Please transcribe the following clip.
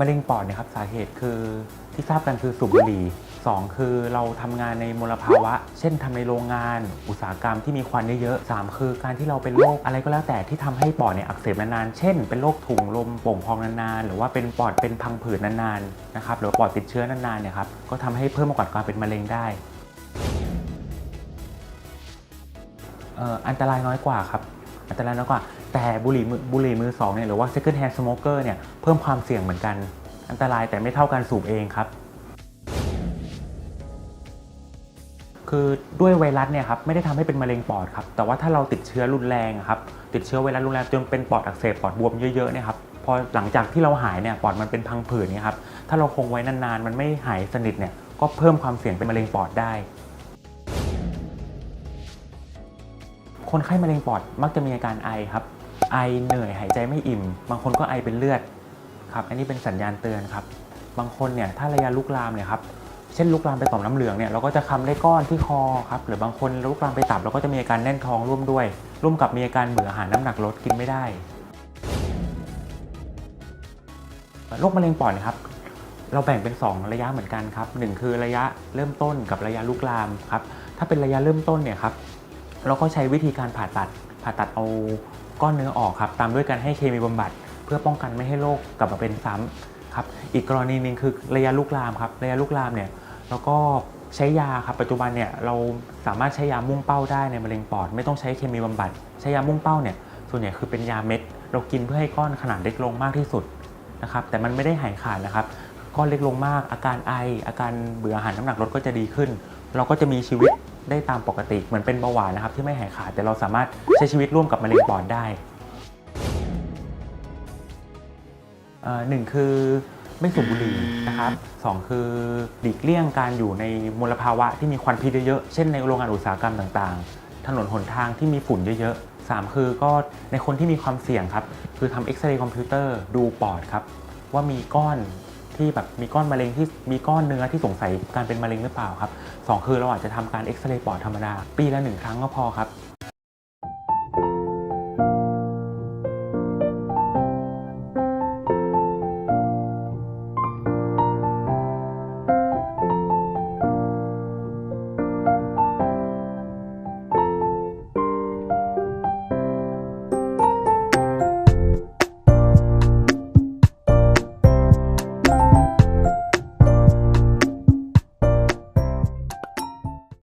มะเร็งปอดเนี่ยครับสาเหตุคือที่ทราบกันคือสูบบุหรี่สองคือเราทำงานในมลภาวะ เช่นทำในโรงงาน อุตสาหกรรมที่มีควันเยอะๆสามคือการที่เราเป็นโรคอะไรก็แล้วแต่ที่ทำให้ปอดเนี่ยอักเสบนานๆ เช่น เป็นโรคถุงลมโป่งพองนานๆ หรือว่าเป็นปอดเป็นพังผืดนานๆนะครับหรือปอดติดเชื้อนานๆเนี่ยครับก็ทำให้เพิ่มโอกาสการเป็นมะเร็งได้อันตรายน้อยกว่าครับ อันตรายน้อยกว่า แต่บุหรี่มือบุหรี่มือสองเนี่ยหรือว่า second hand smoker เนี่ยเพิ่มความเสี่ยงเหมือนกัน อันตรายแต่ไม่เท่าการสูบเองครับ คือด้วยไวรัสเนี่ยครับไม่ได้ทำให้เป็นมะเร็งปอดครับ แต่ว่าถ้าเราติดเชื้อรุนแรงครับติดเชื้อไวรัสรุนแรงจนเป็นปอดอักเสบปอดบวมเยอะๆเนี่ยครับพอหลังจากที่เราหายเนี่ยปอดมันเป็นพังผืดนี่ครับถ้าเราคงไว้นานๆ มันไม่หายสนิทเนี่ยก็เพิ่มความเสี่ยงเป็นมะเร็งปอดได้ คนไข้มะเร็งปอดมักจะมีอาการไอครับ ไอเหนื่อยหายใจไม่อิ่ม บางคนก็ไอเป็นเลือดครับอันนี้เป็นสัญญาณเตือนครับ บางคนเนี่ยถ้าระยะลุกลามเนี่ยครับเช่นลุกลามไปต่อมน้ำเหลืองเนี่ยเราก็จะคำได้ก้อนที่คอครับหรือบางคนลุกลามไปตับเราก็จะมีอาการแน่นท้องร่วมด้วย ร่วมกับมีอาการเบื่ออาหารน้ำหนักลดกินไม่ได้โรคมะเร็งปอดนะครับ เราแบ่งเป็น 2 ระยะเหมือนกันครับหนึ่งคือระยะเริ่มต้นกับระยะลุกลามครับถ้าเป็นระยะเริ่มต้นเนี่ยครับ เราก็ใช้วิธีการผ่าตัด ผ่าตัดเอาก้อนเนื้อออกครับ ตามด้วยการให้เคมีบำบัด เพื่อป้องกันไม่ให้โรคกลับมาเป็นซ้ำครับ อีกกรณีหนึ่งคือระยะลุกลามครับ ระยะลุกลามเนี่ยเราก็ใช้ยาครับ ปัจจุบันเนี่ยเราสามารถใช้ยามุ่งเป้าได้ในมะเร็งปอด ไม่ต้องใช้เคมีบำบัด ใช้ยามุ่งเป้าเนี่ย ส่วนใหญ่คือเป็นยาเม็ด เรากินเพื่อให้ก้อนขนาดเล็กลงมากที่สุดนะครับ แต่มันไม่ได้หายขาดนะครับ ก้อนเล็กลงมาก อาการไอ อาการเบื่ออาหารน้ำหนักลดก็จะดีขึ้น เราก็จะมีชีวิต ได้ตามปกติเหมือนเป็นเบาหวานนะครับที่ไม่หายขาดแต่เราสามารถใช้ชีวิตร่วมกับมะเร็งปอดได้เอ่อหนึ่งคือไม่สูบบุหรี่นะครับสองคือหลีกเลี่ยงการอยู่ในมลภาวะที่มีควันพิษเยอะๆ เช่นในโรงงานอุตสาหกรรมต่างๆ ถนนหนทางที่มีฝุ่นเยอะๆสามคือก็ในคนที่มีความเสี่ยงครับ คือทำเอ็กซเรย์คอมพิวเตอร์ดูปอดครับ ว่ามีก้อน ที่แบบมีก้อนมะเร็งที่มีก้อนเนื้อที่สงสัยการเป็นมะเร็งหรือเปล่าครับสองคือเราอาจจะทำการเอ็กซเรย์ปอดธรรมดา ปีละหนึ่งครั้งก็พอครับ